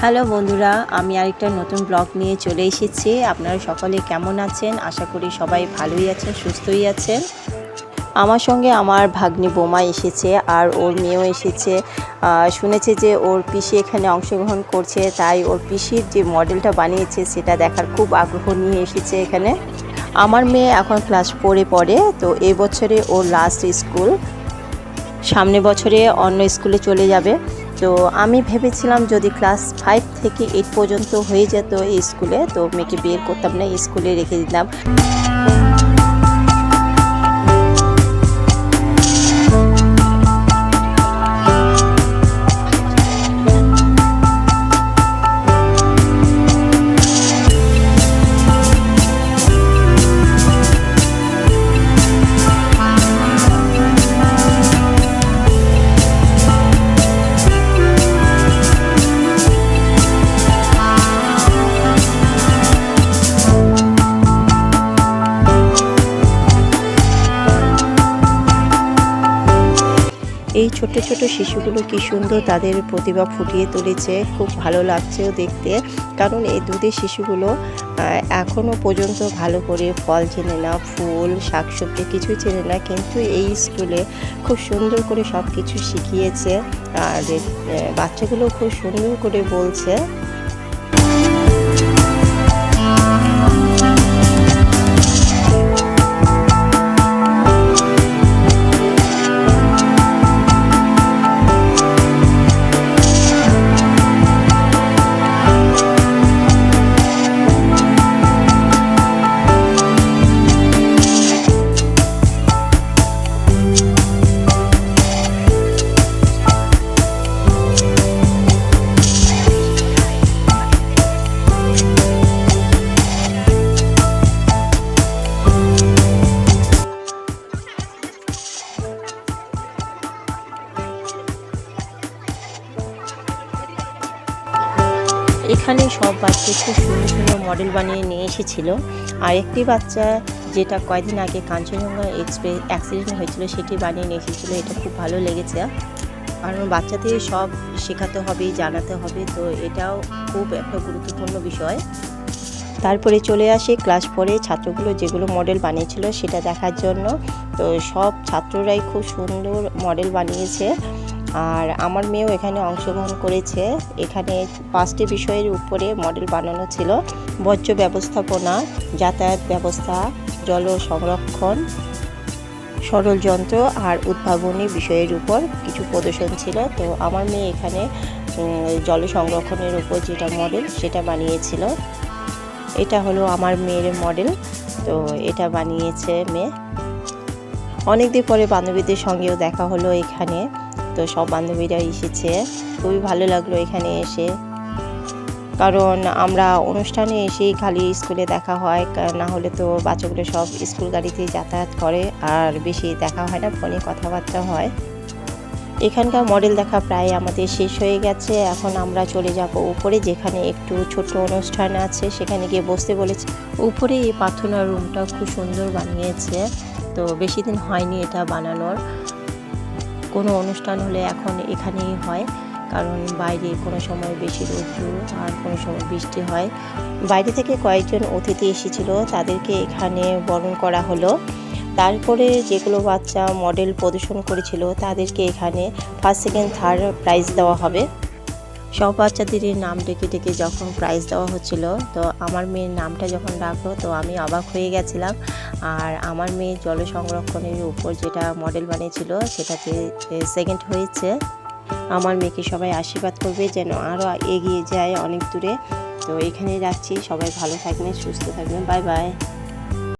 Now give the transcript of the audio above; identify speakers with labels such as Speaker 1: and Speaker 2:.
Speaker 1: Hello বন্ধুরা, আমি আরেকটা নতুন ব্লগ নিয়ে চলে এসেছি। আপনারা সকলে কেমন আছেন? আশা করি সবাই ভালোই আছেন, সুস্থই আছেন। আমার সঙ্গে আমার ভাগ্নি বোমা এসেছে আর ওর মেয়েও এসেছে। শুনেছে যে ওর পিসি এখানে অংশগ্রহণ করছে, তাই ওর পিসির যে মডেলটা বানিয়েছে, সেটা দেখার খুব আগ্রহ নিয়ে এসেছে এখানে। আমার মেয়ে এখন ক্লাস ফোরে পড়ে, তো এই বছরে ওর লাস্ট স্কুল। সামনে বছরে অন্য স্কুলে চলে যাবে। তো আমি ভেবেছিলাম যদি ক্লাস ফাইভ থেকে এইট পর্যন্ত হয়ে যেত এই স্কুলে তো মেয়েকে বের করতাম না স্কুলে রেখে দিতাম। এই ছোট ছোট শিশুগুলো কি সুন্দর তাদের প্রতিভা ফুটিয়ে তুলেছে, খুব ভালো লাগছেও দেখতে। কারণ এই দুধের শিশুগুলো এখনও এখনও পর্যন্ত ভালো করে ফল চেনে না, ফুল, শাকসবজি কিছু চেনে না, কিন্তু এই স্কুলে খুব সুন্দর করে সব কিছু শিখিয়েছে। আর বাচ্চাগুলো খুব সুন্দর করে বলছে। এখানে সব বাচ্চা খুব সুন্দর সুন্দর মডেল বানিয়ে নিয়ে এসেছিল। আর একটি বাচ্চা যেটা কয়েকদিন আগে কাঞ্চনজঙ্ঘা এক্সপ্রেস অ্যাক্সিডেন্ট হয়েছিল, সেটি বানিয়ে নিয়ে এসেছিল, এটা খুব ভালো লেগেছে। কারণ বাচ্চাদের সব শেখাতে হবে, জানাতে হবে, তো এটাও খুব একটা গুরুত্বপূর্ণ বিষয়। তারপরে চলে আসে ক্লাস পরে ছাত্রগুলো যেগুলো মডেল বানিয়েছিল, সেটা দেখার জন্য। তো সব ছাত্ররাই খুব সুন্দর মডেল বানিয়েছে। আর আমার মেয়েও এখানে অংশগ্রহণ করেছে। এখানে পাঁচটি বিষয়ের উপরে মডেল বানানো ছিল। বর্জ্য ব্যবস্থাপনা, যাতায়াত ব্যবস্থা, জল সংরক্ষণ সরল যন্ত্র আর উদ্ভাবনী বিষয়ের উপর কিছু প্রদর্শন ছিল। তো আমার মেয়ে এখানে জল সংরক্ষণের উপর যেটা মডেল সেটা বানিয়েছিল। এটা হলো আমার মেয়ের মডেল তো এটা বানিয়েছে মেয়ে। অনেকদিন পরে বান্ধবীদের সঙ্গেও দেখা হলো এখানে। তো সব বান্ধবীরা এসেছে। খুবই ভালো লাগল এখানে এসে। কারণ আমরা অনুষ্ঠানে এসেই খালি স্কুলে দেখা হয় না হলে তো বাচ্চাগুলো সব স্কুল গাড়িতে যাতায়াত করে আর বেশি দেখা হয় না, ফোনে কথাবার্তা হয়। এখানকার মডেল দেখা প্রায় আমাদের শেষ হয়ে গেছে। এখন আমরা চলে যাব উপরে, যেখানে একটু ছোট অনুষ্ঠান আছে। সেখানে গিয়ে বসতে বলেছে। উপরে এই প্রার্থনা রুমটা খুব সুন্দর বানিয়েছে। তো বেশি দিন হয়নি এটা বানানোর। কোনো অনুষ্ঠান হলে এখন এখানেই হয়, কারণ বাইরে কোনো সময় বেশি রৌদ্র আর কোনো সময় বৃষ্টি হয়। বাইরে থেকে কয়েকজন অতিথি এসেছিল, তাদেরকে এখানে বরণ করা হলো। তারপরে যেগুলো বাচ্চা মডেল প্রদর্শন করেছিল, তাদেরকে এখানে ফার্স্ট সেকেন্ড থার্ড প্রাইজ দেওয়া হবে। সব বাচ্চাদের নাম ডেকে ডেকে যখন প্রাইজ দেওয়া হচ্ছিল, তো আমার মেয়ের নামটা যখন ডাকলো, তো আমি অবাক হয়ে গেছিলাম। আর আমার মেয়ে জল সংরক্ষণের উপর যেটা মডেল বানিয়েছিল সেটাতে সেকেন্ড হয়েছে। আমার মেয়েকে সবাই আশীর্বাদ করবে যেন আরও এগিয়ে যায় অনেক দূরে। তো এখানেই রাখছি। সবাই ভালো থাকবেন, সুস্থ থাকবেন। Bye bye